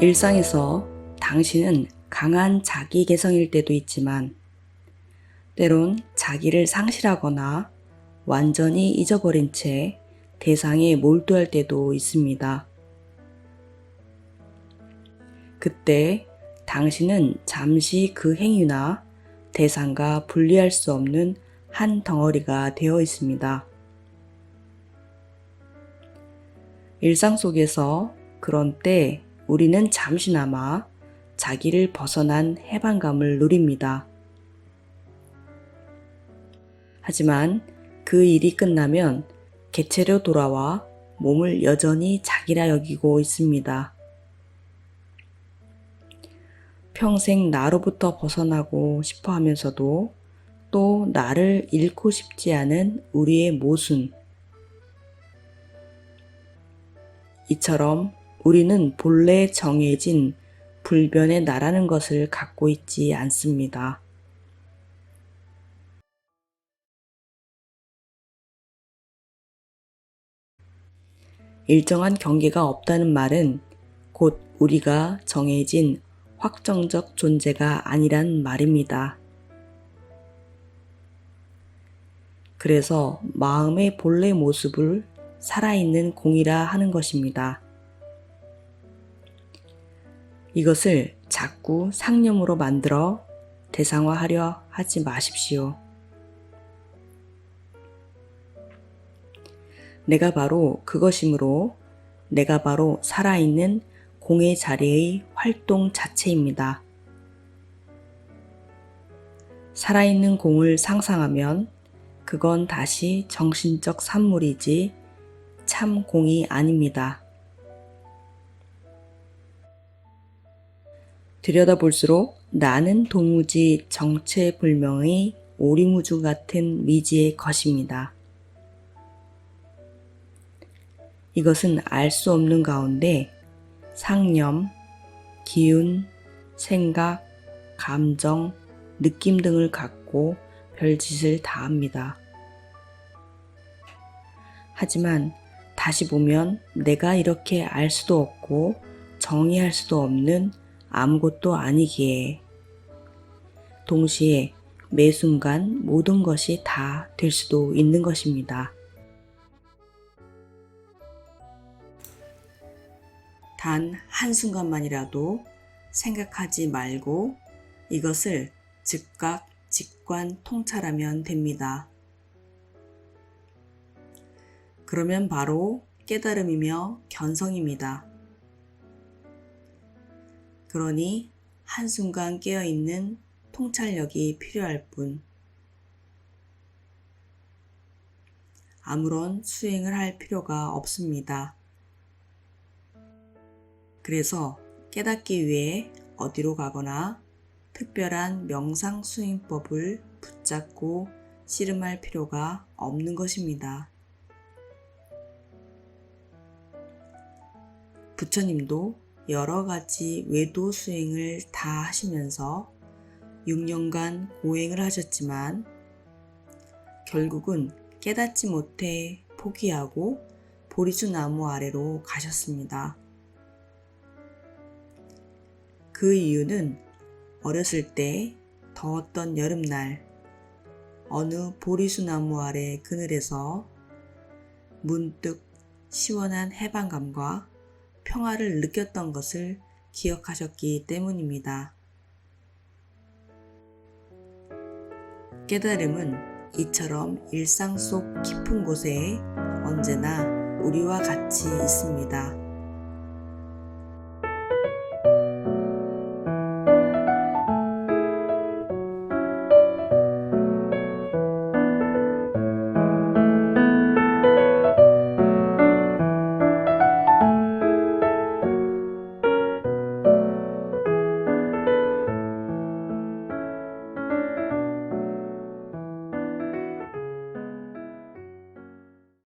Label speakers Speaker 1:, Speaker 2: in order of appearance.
Speaker 1: 일상에서 당신은 강한 자기 개성일 때도 있지만 때론 자기를 상실하거나 완전히 잊어버린 채 대상에 몰두할 때도 있습니다. 그때 당신은 잠시 그 행위나 대상과 분리할 수 없는 한 덩어리가 되어 있습니다. 일상 속에서 그런 때 우리는 잠시나마 자기를 벗어난 해방감을 누립니다. 하지만 그 일이 끝나면 개체로 돌아와 몸을 여전히 자기라 여기고 있습니다. 평생 나로부터 벗어나고 싶어 하면서도 또 나를 잃고 싶지 않은 우리의 모순. 이처럼 우리는 본래 정해진 불변의 나라는 것을 갖고 있지 않습니다. 일정한 경계가 없다는 말은 곧 우리가 정해진 확정적 존재가 아니란 말입니다. 그래서 마음의 본래 모습을 살아있는 공이라 하는 것입니다. 이것을 자꾸 상념으로 만들어 대상화하려 하지 마십시오. 내가 바로 그것이므로 내가 바로 살아있는 공의 자리의 활동 자체입니다. 살아있는 공을 상상하면 그건 다시 정신적 산물이지 참 공이 아닙니다. 들여다볼수록 나는 도무지 정체불명의 오리무주 같은 미지의 것입니다. 이것은 알 수 없는 가운데 상념, 기운, 생각, 감정, 느낌 등을 갖고 별짓을 다 합니다. 하지만 다시 보면 내가 이렇게 알 수도 없고 정의할 수도 없는 아무것도 아니기에 동시에 매 순간 모든 것이 다 될 수도 있는 것입니다. 단 한순간만이라도 생각하지 말고 이것을 즉각 직관 통찰하면 됩니다. 그러면 바로 깨달음이며 견성입니다. 그러니 한순간 깨어있는 통찰력이 필요할 뿐 아무런 수행을 할 필요가 없습니다. 그래서 깨닫기 위해 어디로 가거나 특별한 명상 수행법을 붙잡고 씨름할 필요가 없는 것입니다. 부처님도 여러 가지 외도 수행을 다 하시면서 6년간 고행을 하셨지만 결국은 깨닫지 못해 포기하고 보리수 나무 아래로 가셨습니다. 그 이유는 어렸을 때 더웠던 여름날 어느 보리수 나무 아래 그늘에서 문득 시원한 해방감과 평화를 느꼈던 것을 기억하셨기 때문입니다. 깨달음은 이처럼 일상 속 깊은 곳에 언제나 우리와 같이 있습니다.